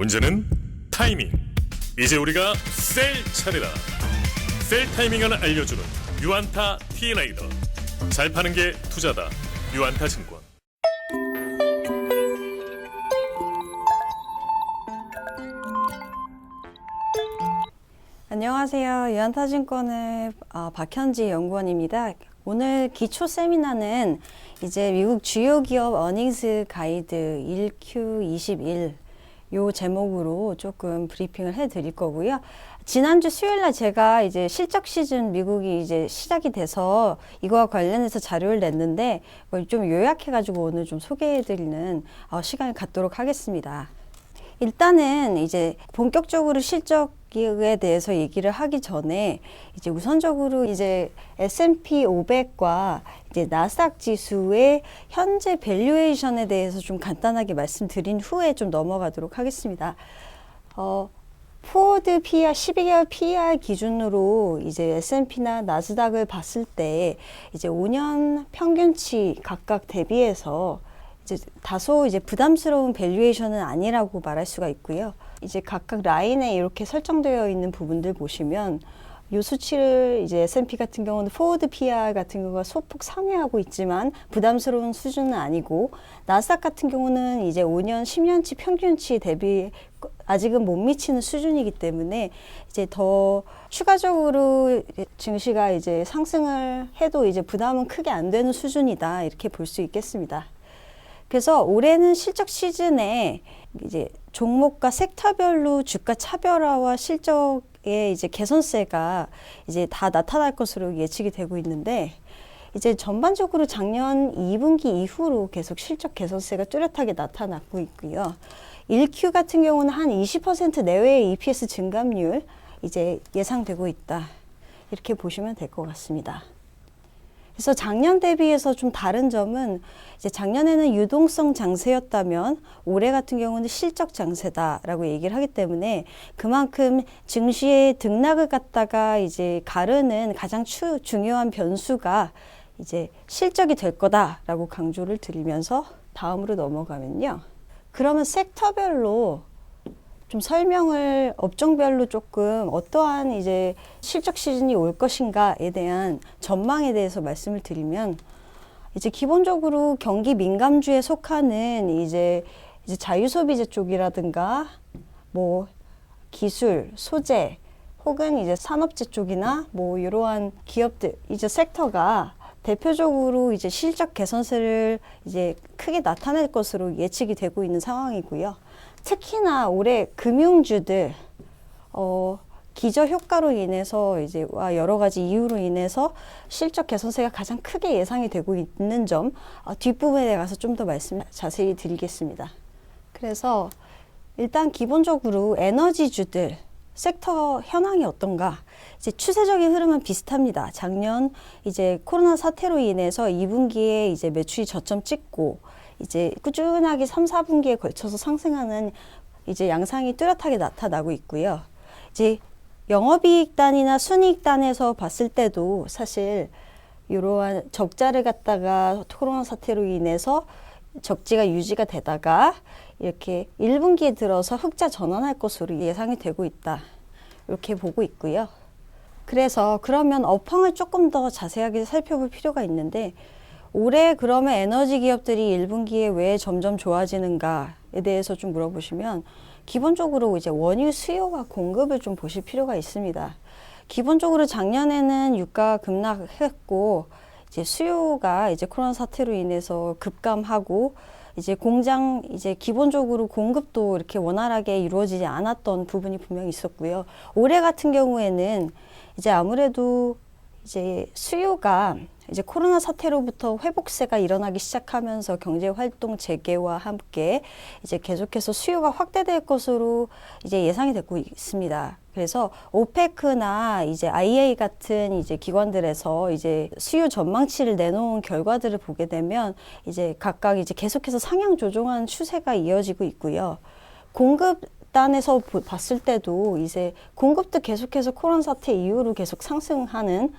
문제는 타이밍. 이제 우리가 셀 차례다. 셀 타이밍을 알려주는 유안타 T라이더. 잘 파는 게 투자다. 유안타 증권. 안녕하세요. 유한타증권의 어, 박현지 연구원입니다. 오늘 기초 세미나는 이제 미국 주요 기업 어닝스 가이드 1Q21 요 제목으로 조금 브리핑을 해 드릴 거고요. 지난주 수요일 날 제가 이제 실적 시즌 미국이 이제 시작이 돼서 이거와 관련해서 자료를 냈는데 좀 요약해 가지고 오늘 좀 소개해 드리는 어, 시간을 갖도록 하겠습니다. 일단은 이제 본격적으로 실적 에 대해서 얘기를 하기 전에 이제 우선적으로 이제 S&P 500과 이제 나스닥 지수의 현재 밸류에이션에 대해서 좀 간단하게 말씀드린 후에 좀 넘어가도록 하겠습니다. 어, 포워드 PER 12개월 PER 기준으로 이제 S&P나 나스닥을 봤을 때 이제 5년 평균치 각각 대비해서 이제 다소 이제 부담스러운 밸류에이션은 아니라고 말할 수가 있고요. 이제 각각 라인에 이렇게 설정되어 있는 부분들 보시면 요 수치를 이제 S&P 같은 경우는 포워드 PR 같은 경우가 소폭 상회하고 있지만 부담스러운 수준은 아니고 나스닥 같은 경우는 이제 5년, 10년치 평균치 대비 아직은 못 미치는 수준이기 때문에 이제 더 추가적으로 증시가 이제 상승을 해도 이제 부담은 크게 안 되는 수준이다 이렇게 볼 수 있겠습니다. 그래서 올해는 실적 시즌에 이제 종목과 섹터별로 주가 차별화와 실적의 이제 개선세가 이제 다 나타날 것으로 예측이 되고 있는데 이제 전반적으로 작년 2분기 이후로 계속 실적 개선세가 뚜렷하게 나타나고 있고요. 1Q 같은 경우는 한 20% 내외의 EPS 증감률 이제 예상되고 있다. 이렇게 보시면 될 것 같습니다. 그래서 작년 대비해서 좀 다른 점은 이제 작년에는 유동성 장세였다면 올해 같은 경우는 실적 장세다라고 얘기를 하기 때문에 그만큼 증시의 등락을 갖다가 이제 가르는 가장 추, 중요한 변수가 이제 실적이 될 거다라고 강조를 드리면서 다음으로 넘어가면요. 그러면 섹터별로 좀 설명을 업종별로 조금 어떠한 이제 실적 시즌이 올 것인가에 대한 전망에 대해서 말씀을 드리면 이제 기본적으로 경기 민감주에 속하는 이제 이제 자유소비재 쪽이라든가 뭐 기술, 소재 혹은 이제 산업재 쪽이나 뭐 이러한 기업들 이제 섹터가 대표적으로 이제 실적 개선세를 이제 크게 나타낼 것으로 예측이 되고 있는 상황이고요. 특히나 올해 금융주들 어, 기저 효과로 인해서 이제 와 여러 가지 이유로 인해서 실적 개선세가 가장 크게 예상이 되고 있는 점 어, 뒷부분에 가서 좀 더 말씀 자세히 드리겠습니다. 그래서 일단 기본적으로 에너지주들 섹터 현황이 어떤가? 이제 추세적인 흐름은 비슷합니다. 작년 이제 코로나 사태로 인해서 2분기에 이제 매출이 저점 찍고 이제 꾸준하게 3, 4분기에 걸쳐서 상승하는 이제 양상이 뚜렷하게 나타나고 있고요. 이제 영업이익 단이나 순이익 단에서 봤을 때도 사실 이러한 적자를 갖다가 코로나 사태로 인해서 적지가 유지가 되다가 이렇게 1분기에 들어서 흑자 전환할 것으로 예상이 되고 있다. 이렇게 보고 있고요. 그래서 그러면 업황을 조금 더 자세하게 살펴볼 필요가 있는데 올해 그러면 에너지 기업들이 1분기에 왜 점점 좋아지는가에 대해서 좀 물어보시면 기본적으로 이제 원유 수요와 공급을 좀 보실 필요가 있습니다. 기본적으로 작년에는 유가 급락했고 이제 수요가 이제 코로나 사태로 인해서 급감하고 이제 공장 이제 기본적으로 공급도 이렇게 원활하게 이루어지지 않았던 부분이 분명히 있었고요. 올해 같은 경우에는 이제 아무래도 이제 수요가 이제 코로나 사태로부터 회복세가 일어나기 시작하면서 경제 활동 재개와 함께 이제 계속해서 수요가 확대될 것으로 이제 예상이 되고 있습니다. 그래서 오페크나 이제 IA 같은 이제 기관들에서 이제 수요 전망치를 내놓은 결과들을 보게 되면 이제 각각 이제 계속해서 상향 조정한 추세가 이어지고 있고요. 공급 단에서 봤을 때도 이제 공급도 계속해서 코로나 사태 이후로 계속 상승하는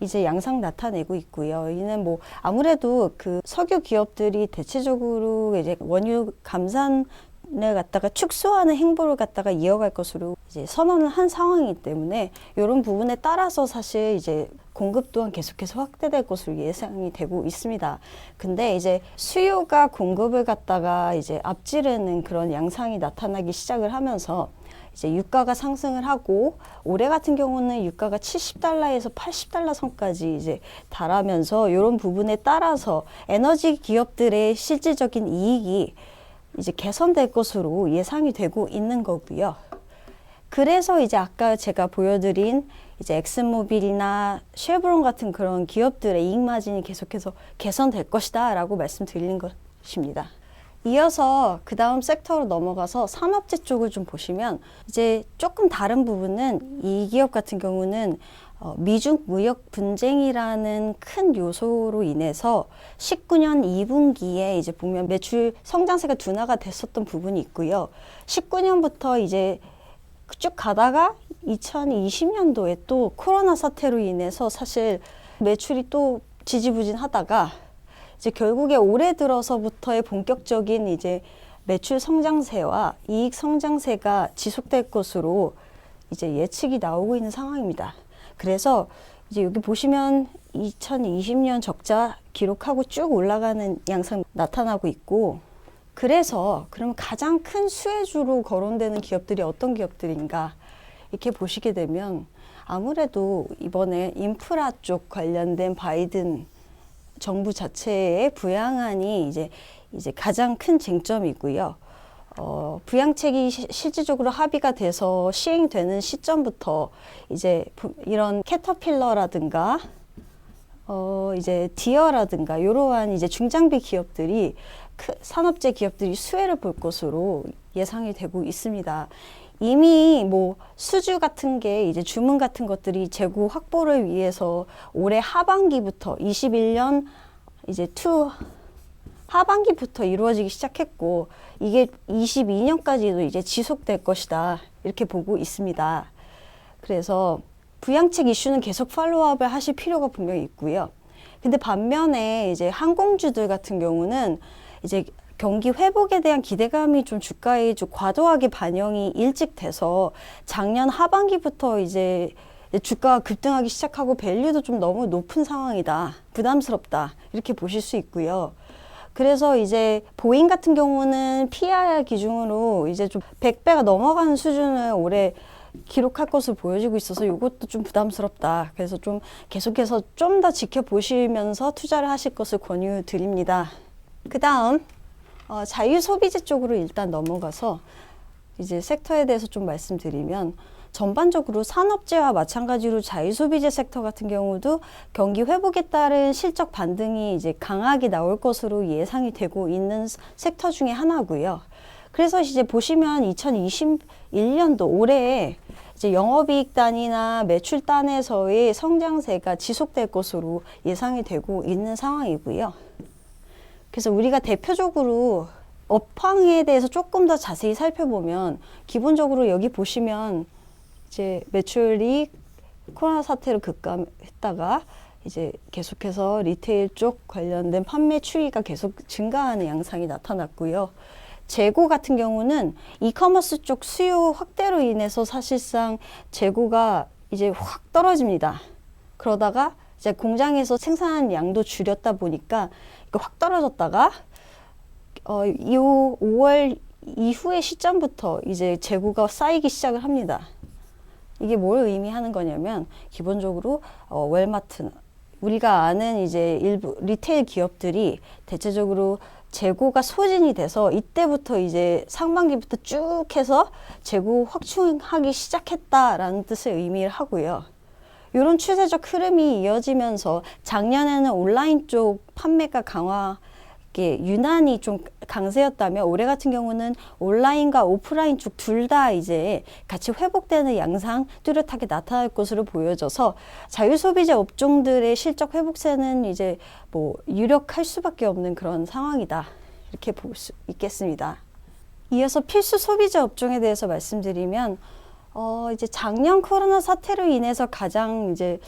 이제 양상 나타내고 있고요. 이는 뭐 아무래도 그 석유 기업들이 대체적으로 이제 원유 감산 갖다가 축소하는 행보를 갖다가 이어갈 것으로 이제 선언을 한 상황이기 때문에 이런 부분에 따라서 사실 이제 공급 또한 계속해서 확대될 것으로 예상이 되고 있습니다. 근데 이제 수요가 공급을 갖다가 이제 앞지르는 그런 양상이 나타나기 시작을 하면서 이제 유가가 상승을 하고 올해 같은 경우는 유가가 70달러에서 80달러 선까지 이제 달하면서 이런 부분에 따라서 에너지 기업들의 실질적인 이익이 이제 개선될 것으로 예상이 되고 있는 거고요. 그래서 이제 아까 제가 보여드린 이제 엑슨모빌이나 쉐브론 같은 그런 기업들의 이익 마진이 계속해서 개선될 것이다라고 말씀드리는 것입니다. 이어서 그 다음 섹터로 넘어가서 산업재 쪽을 좀 보시면 이제 조금 다른 부분은 이 기업 같은 경우는 어, 미중 무역 분쟁이라는 큰 요소로 인해서 19년 2분기에 이제 보면 매출 성장세가 둔화가 됐었던 부분이 있고요. 19년부터 이제 쭉 가다가 2020년도에 또 코로나 사태로 인해서 사실 매출이 또 지지부진하다가 이제 결국에 올해 들어서부터의 본격적인 이제 매출 성장세와 이익 성장세가 지속될 것으로 이제 예측이 나오고 있는 상황입니다. 그래서 이제 여기 보시면 2020년 적자 기록하고 쭉 올라가는 양상 나타나고 있고 그래서 그럼 가장 큰 수혜주로 거론되는 기업들이 어떤 기업들인가 이렇게 보시게 되면 아무래도 이번에 인프라 쪽 관련된 바이든 정부 자체의 부양안이 이제 이제 가장 큰 쟁점이고요. 어, 부양책이 시- 실질적으로 합의가 돼서 시행되는 시점부터 이제 부- 이런 캐터필러라든가 어, 이제 디어라든가 이러한 이제 중장비 기업들이 크, 산업재 기업들이 수혜를 볼 것으로 예상이 되고 있습니다. 이미 뭐 수주 같은 게 이제 주문 같은 것들이 재고 확보를 위해서 올해 하반기부터 21년 이제 투 하반기부터 이루어지기 시작했고 이게 22년까지도 이제 지속될 것이다 이렇게 보고 있습니다. 그래서 부양책 이슈는 계속 팔로우업을 하실 필요가 분명히 있고요. 근데 반면에 이제 항공주들 같은 경우는 이제 경기 회복에 대한 기대감이 좀 주가에 좀 과도하게 반영이 일찍 돼서 작년 하반기부터 이제 주가가 급등하기 시작하고 밸류도 좀 너무 높은 상황이다. 부담스럽다. 이렇게 보실 수 있고요. 그래서 이제 보잉 같은 경우는 PR 기준으로 이제 좀 100배가 넘어가는 수준을 올해 기록할 것을 보여지고 있어서 이것도 좀 부담스럽다. 그래서 좀 계속해서 좀 더 지켜보시면서 투자를 하실 것을 권유 드립니다. 그 다음, 어, 자유 소비재 쪽으로 일단 넘어가서 이제 섹터에 대해서 좀 말씀드리면 전반적으로 산업재와 마찬가지로 자유소비재 섹터 같은 경우도 경기 회복에 따른 실적 반등이 이제 강하게 나올 것으로 예상이 되고 있는 섹터 중에 하나고요. 그래서 이제 보시면 2021년도 올해 이제 영업이익 단이나 매출 단에서의 성장세가 지속될 것으로 예상이 되고 있는 상황이고요. 그래서 우리가 대표적으로 업황에 대해서 조금 더 자세히 살펴보면 기본적으로 여기 보시면 이제 매출이 코로나 사태로 급감했다가 이제 계속해서 리테일 쪽 관련된 판매 추이가 계속 증가하는 양상이 나타났고요. 재고 같은 경우는 이커머스 쪽 수요 확대로 인해서 사실상 재고가 이제 확 떨어집니다. 그러다가 이제 공장에서 생산한 양도 줄였다 보니까 확 떨어졌다가 어, 이 5월 이후의 시점부터 이제 재고가 쌓이기 시작을 합니다. 이게 뭘 의미하는 거냐면 기본적으로 어, 웰마트 우리가 아는 이제 일부 리테일 기업들이 대체적으로 재고가 소진이 돼서 이때부터 이제 상반기부터 쭉 해서 재고 확충하기 시작했다라는 뜻을 의미를 하고요. 이런 추세적 흐름이 이어지면서 작년에는 온라인 쪽 판매가 강화 이게 유난히 좀 강세였다면 올해 같은 경우는 온라인과 오프라인 쪽 둘 다 이제 같이 회복되는 양상 뚜렷하게 나타날 것으로 보여져서 자유소비재 업종들의 실적 회복세는 이제 뭐 유력할 수밖에 없는 그런 상황이다 이렇게 볼 수 있겠습니다. 이어서 필수 소비재 업종에 대해서 말씀드리면 어 이제 작년 코로나 사태로 인해서 가장 이제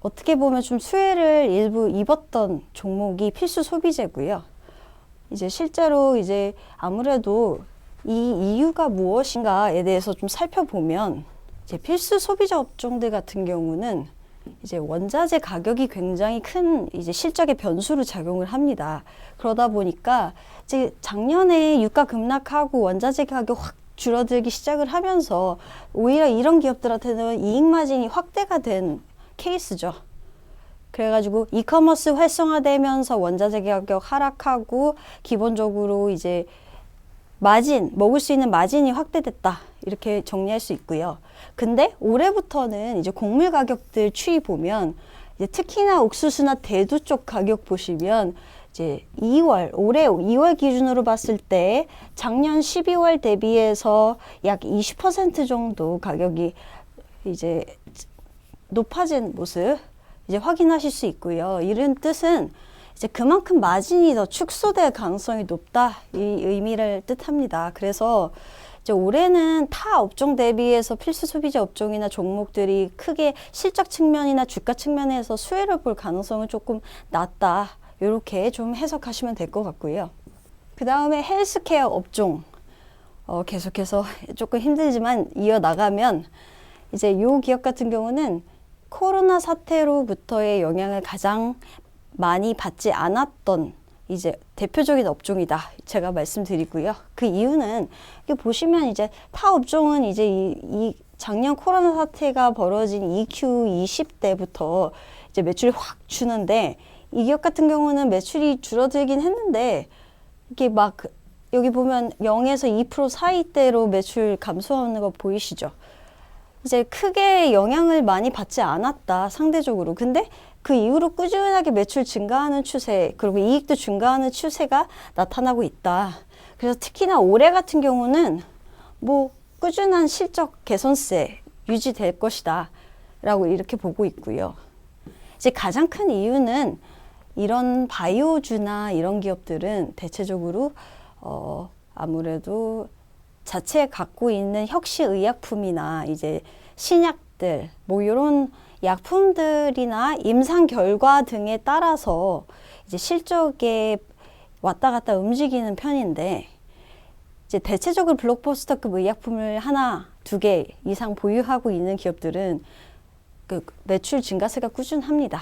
어떻게 보면 좀 수혜를 일부 입었던 종목이 필수 소비재고요. 이제 실제로 이제 아무래도 이 이유가 무엇인가에 대해서 좀 살펴보면 이제 필수 소비자 업종들 같은 경우는 이제 원자재 가격이 굉장히 큰 이제 실적의 변수로 작용을 합니다. 그러다 보니까 이제 작년에 유가 급락하고 원자재 가격 확 줄어들기 시작을 하면서 오히려 이런 기업들한테는 이익 마진이 확대가 된 케이스죠. 그래가지고 이커머스 활성화되면서 원자재 가격 하락하고 기본적으로 이제 마진 먹을 수 있는 마진이 확대됐다 이렇게 정리할 수 있고요. 근데 올해부터는 이제 곡물 가격들 추이 보면 특히나 옥수수나 대두 쪽 가격 보시면 이제 2월 올해 2월 기준으로 봤을 때 작년 12월 대비해서 약 20% 정도 가격이 이제 높아진 모습 이제 확인하실 수 있고요. 이런 뜻은 이제 그만큼 마진이 더 축소될 가능성이 높다 이 의미를 뜻합니다. 그래서 이제 올해는 타 업종 대비해서 필수 소비자 업종이나 종목들이 크게 실적 측면이나 주가 측면에서 수혜를 볼 가능성은 조금 낮다. 이렇게 좀 해석하시면 될 것 같고요. 그 다음에 헬스케어 업종 어, 계속해서 조금 힘들지만 이어 나가면 이제 요 기업 같은 경우는 코로나 사태로부터의 영향을 가장 많이 받지 않았던 이제 대표적인 업종이다. 제가 말씀드리고요. 그 이유는 이게 보시면 이제 타 업종은 이제 이, 이 작년 코로나 사태가 벌어진 EQ 20대부터 이제 매출이 확 주는데 이 기업 같은 경우는 매출이 줄어들긴 했는데 이게 막 여기 보면 0에서 2% 사이대로 매출 감소하는 거 보이시죠? 이제 크게 영향을 많이 받지 않았다 상대적으로. 근데 그 이후로 꾸준하게 매출 증가하는 추세 그리고 이익도 증가하는 추세가 나타나고 있다. 그래서 특히나 올해 같은 경우는 뭐 꾸준한 실적 개선세 유지될 것이다 라고 이렇게 보고 있고요. 이제 가장 큰 이유는 이런 바이오주나 이런 기업들은 대체적으로 어 아무래도 자체 갖고 있는 혁신 의약품이나 이제 신약들 뭐 이런 약품들이나 임상 결과 등에 따라서 이제 실적에 왔다 갔다 움직이는 편인데 이제 대체적으로 블록버스터급 의약품을 하나 두 개 이상 보유하고 있는 기업들은 그 매출 증가세가 꾸준합니다.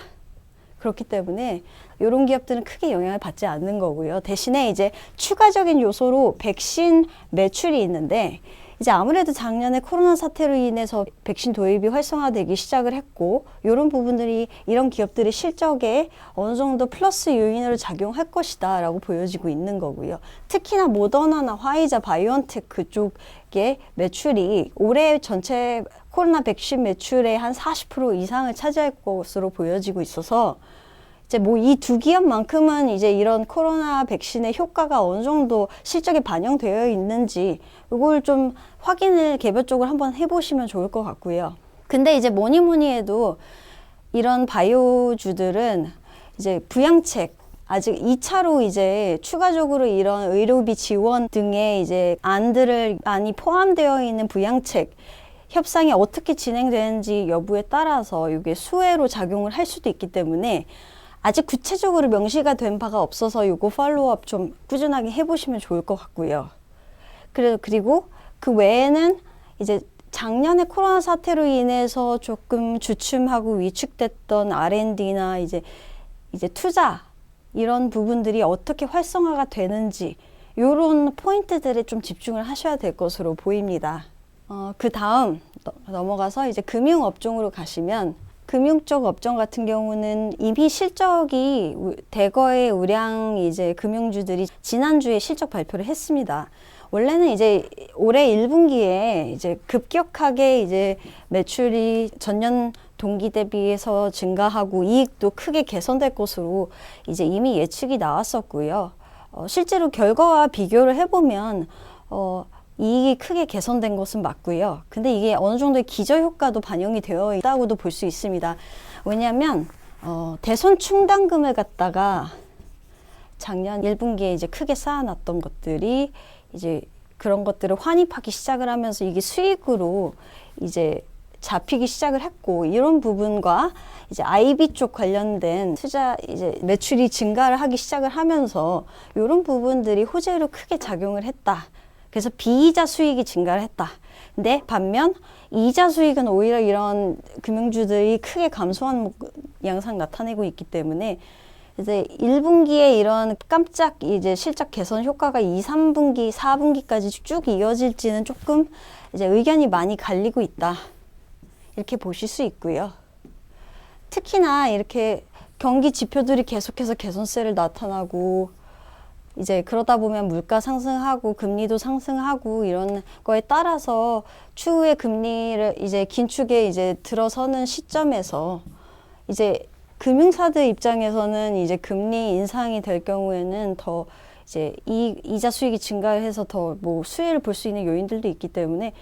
그렇기 때문에 이런 기업들은 크게 영향을 받지 않는 거고요. 대신에 이제 추가적인 요소로 백신 매출이 있는데 이제 아무래도 작년에 코로나 사태로 인해서 백신 도입이 활성화되기 시작을 했고 이런 부분들이 이런 기업들의 실적에 어느 정도 플러스 요인으로 작용할 것이다라고 보여지고 있는 거고요. 특히나 모더나나 화이자, 바이오언테크 쪽의 매출이 올해 전체 코로나 백신 매출의 한 40% 이상을 차지할 것으로 보여지고 있어서 이제 뭐 이 두 기업만큼은 이제 이런 코로나 백신의 효과가 어느 정도 실적에 반영되어 있는지 이걸 좀 확인을 개별적으로 한번 해보시면 좋을 것 같고요. 근데 이제 뭐니 뭐니 해도 이런 바이오주들은 이제 부양책 아직 2차로 이제 추가적으로 이런 의료비 지원 등의 이제 안들을 많이 포함되어 있는 부양책 협상이 어떻게 진행되는지 여부에 따라서 이게 수혜로 작용을 할 수도 있기 때문에 아직 구체적으로 명시가 된 바가 없어서 이거 팔로우업 좀 꾸준하게 해보시면 좋을 것 같고요. 그래 그리고 그 외에는 이제 작년에 코로나 사태로 인해서 조금 주춤하고 위축됐던 R&D나 이제 이제 투자 이런 부분들이 어떻게 활성화가 되는지 이런 포인트들에 좀 집중을 하셔야 될 것으로 보입니다. 어, 그 다음 넘어가서 이제 금융 업종으로 가시면 금융 쪽 업종 같은 경우는 이미 실적이 우- 대거의 우량 이제 금융주들이 지난주에 실적 발표를 했습니다. 원래는 이제 올해 1분기에 이제 급격하게 이제 매출이 전년 동기 대비해서 증가하고 이익도 크게 개선될 것으로 이제 이미 예측이 나왔었고요. 어, 실제로 결과와 비교를 해보면 어, 이익이 크게 개선된 것은 맞고요. 근데 이게 어느 정도의 기저 효과도 반영이 되어 있다고도 볼 수 있습니다. 왜냐하면 어, 대손 충당금을 갖다가 작년 1분기에 이제 크게 쌓아놨던 것들이 이제 그런 것들을 환입하기 시작을 하면서 이게 수익으로 이제 잡히기 시작을 했고 이런 부분과 이제 IB 쪽 관련된 투자 이제 매출이 증가를 하기 시작을 하면서 이런 부분들이 호재로 크게 작용을 했다. 그래서 비이자 수익이 증가를 했다. 근데 반면 이자 수익은 오히려 이런 금융주들이 크게 감소한 모- 양상 나타내고 있기 때문에 이제 1분기에 이런 깜짝 이제 실적 개선 효과가 2, 3분기, 4분기까지 쭉 이어질지는 조금 이제 의견이 많이 갈리고 있다. 이렇게 보실 수 있고요. 특히나 이렇게 경기 지표들이 계속해서 개선세를 나타나고 이제 그러다 보면 물가 상승하고 금리도 상승하고 이런 거에 따라서 추후에 금리를 이제 긴축에 이제 들어서는 시점에서 이제 금융사들 입장에서는 이제 금리 인상이 될 경우에는 더 이제 이 이자 수익이 증가해서 더 뭐 수혜를 볼 수 있는 요인들도 있기 때문에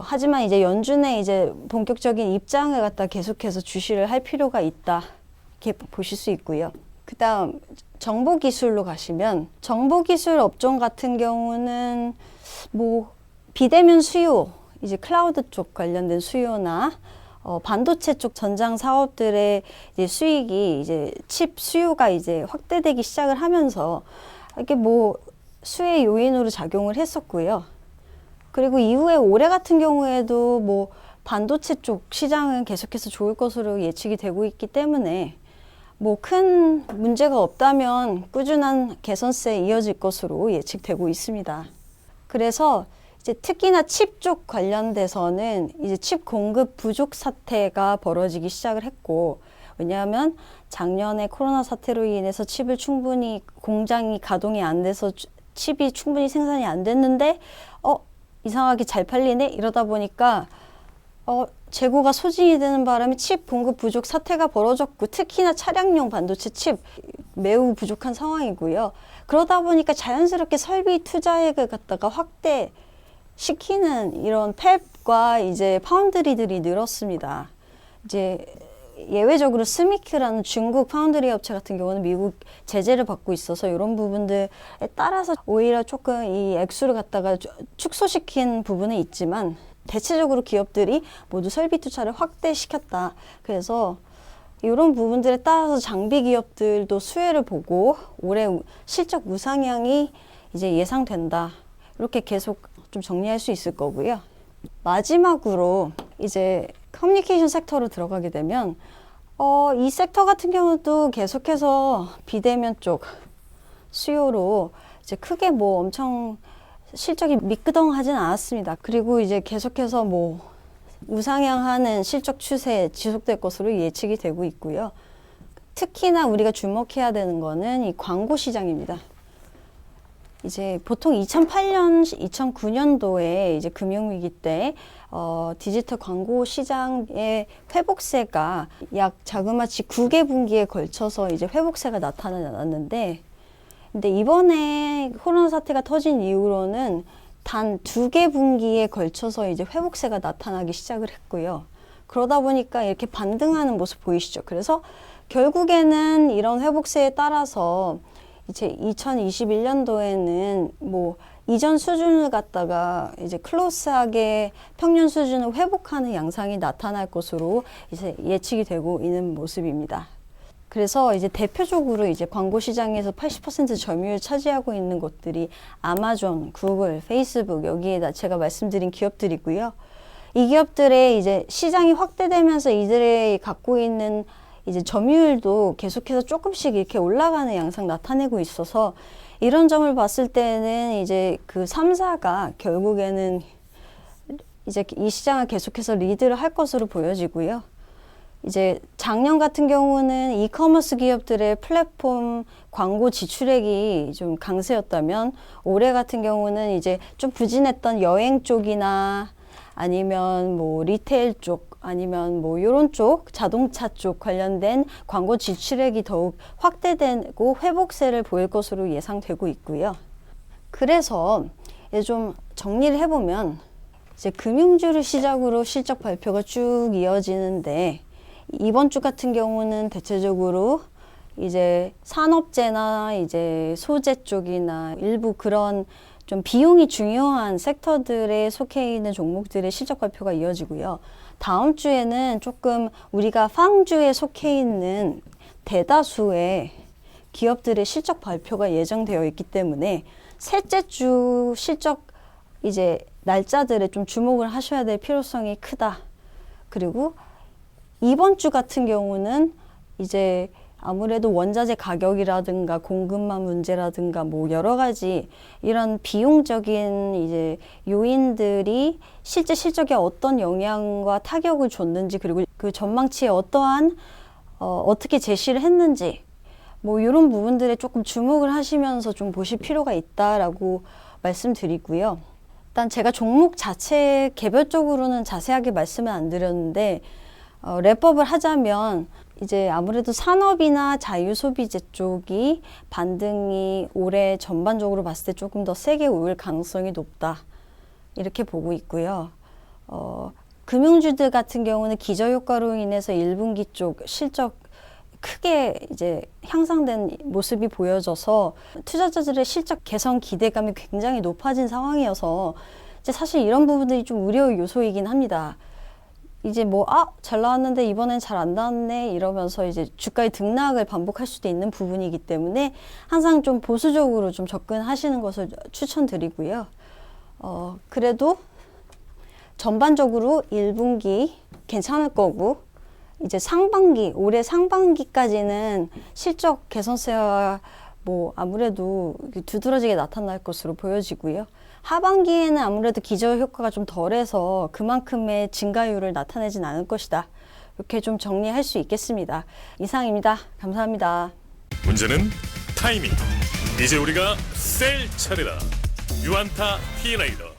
하지만 이제 연준의 이제 본격적인 입장을 갖다 계속해서 주시를 할 필요가 있다. 이렇게 보실 수 있고요. 그다음 정보 기술로 가시면 정보 기술 업종 같은 경우는 뭐 비대면 수요, 이제 클라우드 쪽 관련된 수요나 어, 반도체 쪽 전장 사업들의 이제 수익이 이제 칩 수요가 이제 확대되기 시작을 하면서 이게 뭐 수혜 요인으로 작용을 했었고요. 그리고 이후에 올해 같은 경우에도 뭐 반도체 쪽 시장은 계속해서 좋을 것으로 예측이 되고 있기 때문에 뭐 큰 문제가 없다면 꾸준한 개선세 이어질 것으로 예측되고 있습니다. 그래서 이제 특히나 칩 쪽 관련돼서는 이제 칩 공급 부족 사태가 벌어지기 시작을 했고 왜냐하면 작년에 코로나 사태로 인해서 칩을 충분히 공장이 가동이 안 돼서 주- 칩이 충분히 생산이 안 됐는데 어 이상하게 잘 팔리네 이러다 보니까 어, 재고가 소진이 되는 바람에 칩 공급 부족 사태가 벌어졌고 특히나 차량용 반도체 칩 매우 부족한 상황이고요. 그러다 보니까 자연스럽게 설비 투자액을 갖다가 확대 시키는 이런 팹과 이제 파운드리들이 늘었습니다. 이제 예외적으로 스미크라는 중국 파운드리 업체 같은 경우는 미국 제재를 받고 있어서 이런 부분들에 따라서 오히려 조금 이 액수를 갖다가 주- 축소시킨 부분은 있지만 대체적으로 기업들이 모두 설비 투자를 확대시켰다. 그래서 이런 부분들에 따라서 장비 기업들도 수혜를 보고 올해 우- 실적 우상향이 이제 예상된다. 이렇게 계속 좀 정리할 수 있을 거고요. 마지막으로 이제 커뮤니케이션 섹터로 들어가게 되면 어, 이 섹터 같은 경우도 계속해서 비대면 쪽 수요로 이제 크게 뭐 엄청 실적이 미끄덩하진 않았습니다. 그리고 이제 계속해서 뭐 우상향하는 실적 추세 지속될 것으로 예측이 되고 있고요. 특히나 우리가 주목해야 되는 거는 이 광고 시장입니다. 이제 보통 2008년, 2009년도에 이제 금융위기 때 어, 디지털 광고 시장의 회복세가 약 자그마치 9개 분기에 걸쳐서 이제 회복세가 나타났는데 근데 이번에 코로나 사태가 터진 이후로는 단 두 개 분기에 걸쳐서 이제 회복세가 나타나기 시작을 했고요. 그러다 보니까 이렇게 반등하는 모습 보이시죠? 그래서 결국에는 이런 회복세에 따라서 이제 2021년도에는 뭐 이전 수준을 갖다가 이제 클로스하게 평년 수준을 회복하는 양상이 나타날 것으로 이제 예측이 되고 있는 모습입니다. 그래서 이제 대표적으로 이제 광고 시장에서 80% 점유율 차지하고 있는 것들이 아마존, 구글, 페이스북 여기에다 제가 말씀드린 기업들이고요. 이 기업들의 이제 시장이 확대되면서 이들의 갖고 있는 이제 점유율도 계속해서 조금씩 이렇게 올라가는 양상 나타내고 있어서 이런 점을 봤을 때는 이제 그 3사가 결국에는 이제 이 시장을 계속해서 리드를 할 것으로 보여지고요. 이제 작년 같은 경우는 이커머스 기업들의 플랫폼 광고 지출액이 좀 강세였다면 올해 같은 경우는 이제 좀 부진했던 여행 쪽이나 아니면 뭐 리테일 쪽 아니면 뭐 요런 쪽 자동차 쪽 관련된 광고 지출액이 더욱 확대되고 회복세를 보일 것으로 예상되고 있고요. 그래서 좀 정리를 해보면 이제 금융주를 시작으로 실적 발표가 쭉 이어지는데 이번 주 같은 경우는 대체적으로 이제 산업재나 이제 소재 쪽이나 일부 그런 좀 비용이 중요한 섹터들에 속해 있는 종목들의 실적 발표가 이어지고요. 다음 주에는 조금 우리가 팡주에 속해 있는 대다수의 기업들의 실적 발표가 예정되어 있기 때문에 셋째 주 실적 이제 날짜들에 좀 주목을 하셔야 될 필요성이 크다. 그리고 이번 주 같은 경우는 이제 아무래도 원자재 가격이라든가 공급망 문제라든가 뭐 여러 가지 이런 비용적인 이제 요인들이 실제 실적에 어떤 영향과 타격을 줬는지 그리고 그 전망치에 어떠한 어, 어떻게 제시를 했는지 뭐 이런 부분들에 조금 주목을 하시면서 좀 보실 필요가 있다라고 말씀드리고요. 일단 제가 종목 자체 개별적으로는 자세하게 말씀을 안 드렸는데 어, 랩업을 하자면 이제 아무래도 산업이나 자유소비재 쪽이 반등이 올해 전반적으로 봤을 때 조금 더 세게 올 가능성이 높다. 이렇게 보고 있고요. 어, 금융주들 같은 경우는 기저효과로 인해서 1분기 쪽 실적 크게 이제 향상된 모습이 보여져서 투자자들의 실적 개선 기대감이 굉장히 높아진 상황이어서 이제 사실 이런 부분들이 좀 우려 요소이긴 합니다. 이제 뭐, 아, 잘 나왔는데 이번엔 잘 안 나왔네 이러면서 이제 주가의 등락을 반복할 수도 있는 부분이기 때문에 항상 좀 보수적으로 좀 접근하시는 것을 추천드리고요. 어, 그래도 전반적으로 1분기 괜찮을 거고 이제 상반기 올해 상반기까지는 실적 개선세가 뭐 아무래도 두드러지게 나타날 것으로 보여지고요. 하반기에는 아무래도 기저 효과가 좀 덜해서 그만큼의 증가율을 나타내진 않을 것이다. 이렇게 좀 정리할 수 있겠습니다. 이상입니다. 감사합니다. 문제는 타이밍. 이제 우리가 셀 차례다. 유안타 T레이더.